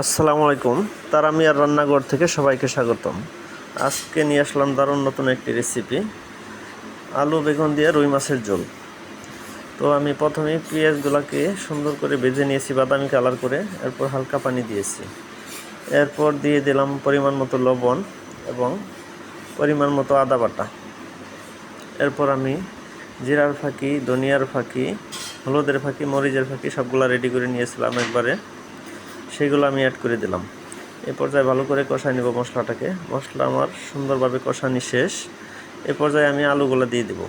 আসসালামু আলাইকুম। তারামিয়ার রান্নাঘর থেকে সবাইকে স্বাগতম। আজকে নিয়ে আসলাম দারুণ নতুন একটি রেসিপি আলু, বেগুন দিয়ে রুই মাছের ঝোল। তো আমি প্রথমে পেঁয়াজগুলোকে সুন্দর করে ভেজে নিয়েছি বাদামি কালার করে, এরপর হালকা পানি দিয়েছি। এরপর দিয়ে দিলাম পরিমাণ মতো লবণ এবং পরিমাণ মতো আদা বাটা। এরপর আমি জিরার ফাঁকি, ধনিয়ার ফাঁকি, হলুদের ফাঁকি, মরিচের ফাঁকি সবগুলো রেডি করে নিয়েছিলাম একবারে। সেগুলো আমি অ্যাড করে দিলাম। এ পর্যায়ে ভালো করে কষাই নেব মশলাটাকে। মশলা আমার সুন্দরভাবে কষানি শেষ। এ পর্যায়ে আমি আলুগুলো দিয়ে দেব।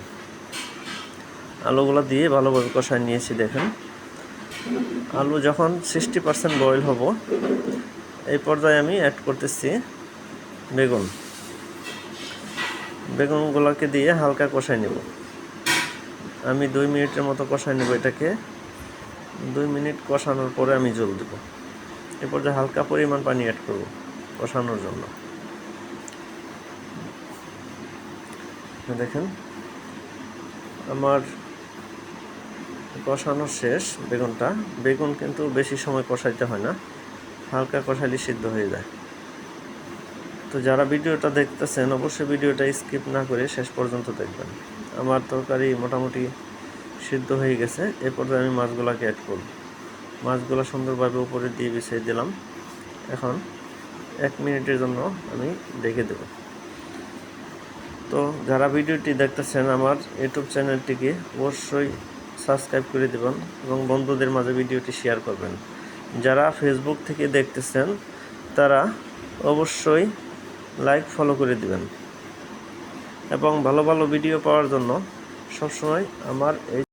আলুগুলো দিয়ে ভালোভাবে কষাই নিয়েছি, দেখেন। আলু যখন সিক্সটি পার্সেন্ট বয়েল হব এই পর্যায়ে আমি অ্যাড করতেছি বেগুন। বেগুনগুলোকে দিয়ে হালকা কষাই নেব। আমি দুই মিনিটের মতো কষাই নেব এটাকে। দুই মিনিট কষানোর পরে আমি জল দেবো। এরপর যে হালকা পরিমাণ পানি অ্যাড করব কষানোর জন্য। দেখেন, আমার কষানো শেষ, বেগুনটা। বেগুন কিন্তু বেশি সময় কষাইতে হয় না, হালকা কষাইলে সিদ্ধ হয়ে যায়। তো যারা ভিডিওটা দেখতেছেন, অবশ্যই ভিডিওটা স্কিপ না করে শেষ পর্যন্ত দেখবেন। আমার তরকারি মোটামুটি সিদ্ধ হয়ে গেছে এ পর্যায়ে আমি মাছগুলোকে অ্যাড করব। মাছগুলো সুন্দরভাবে উপরে দিয়ে বিছিয়ে দিলাম। এখন এক মিনিটের জন্য আমি দেখে দেব। তো যারা ভিডিওটি দেখতেছেন আমার ইউটিউব চ্যানেলটিকে অবশ্যই সাবস্ক্রাইব করে দেবেন এবং বন্ধুদের মাঝে ভিডিওটি শেয়ার করবেন। যারা ফেসবুক থেকে দেখতেছেন, তারা অবশ্যই লাইক, ফলো করে দিবেন। এবং ভালো ভালো ভিডিও পাওয়ার জন্য সবসময় আমার এই